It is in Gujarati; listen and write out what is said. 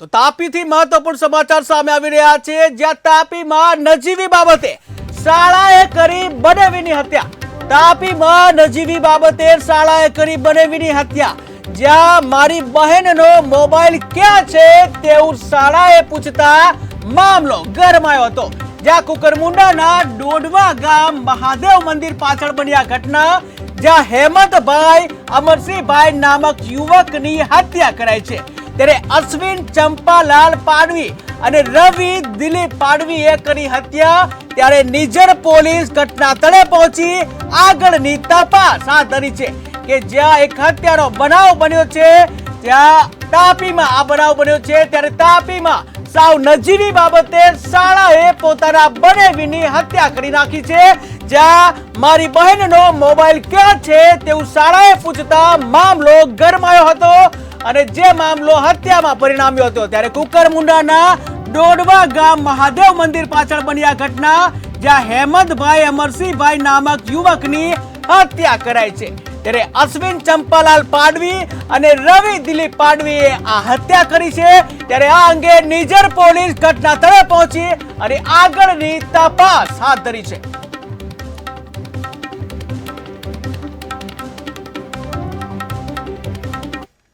તો તાપીથી મહત્વપૂર્ણ સમાચાર સામે આવી રહ્યા છે. જ્યાં તાપીમાં નજીવી બાબતે શાળાએ કરી બનેવીની હત્યા. તાપીમાં નજીવી બાબતે શાળાએ કરી બનેવીની હત્યા. જ્યાં મારી બહેનનો મોબાઈલ ક્યાં છે તેવું શાળાએ પૂછતા મામલો ગરમાયો હતો. જ્યાં કુકરમુંડાના ડોડવા ગામ મહાદેવ મંદિર પાછળ બની આ ઘટના, જ્યાં હેમંતભાઈ, અમરસિંહભાઈ નામક યુવકની હત્યા કરાઈ છે. ત્યારે અશ્વિન ચંપાલાલ પાડવી અને રવિ દિલીપ પાડવીએ કરી હત્યા. ત્યારે નિજર પોલીસ ઘટના સ્થળે પહોંચી આગળની તપાસ હાથ ધરી છે કે જ્યાં એક હત્યાનો બનાવ બન્યો છે, ત્યાં તાપીમાં આ બનાવ બન્યો છે. ત્યારે તાપીમાં સાવ નજીવી બાબતે શાળાએ પોતાના બનેવીની હત્યા કરી નાખી છે. જ્યાં મારી બહેનનો મોબાઈલ ક્યાં છે તેવું શાળાએ પૂછતા મામલો ગરમાયો હતો. અને જે મામલો હત્યામાં પરિણામ્યો હતો ત્યારે કુકરમુંડાના ડોડવા ગામ મહાદેવ મંદિર પાછળ બની આ ઘટના, જ્યાં હેમંતભાઈ અમરસિંહભાઈ નામક યુવકની હત્યા કરાઈ છે. ત્યારે અશ્વિન ચંપાલાલ પાડવી અને રવિ દિલીપ પાડવીએ આ હત્યા કરી છે. ત્યારે આ અંગે નિજર પોલીસ ઘટના સ્થળે પહોંચી અને આગળની તપાસ હાથ ધરી છે.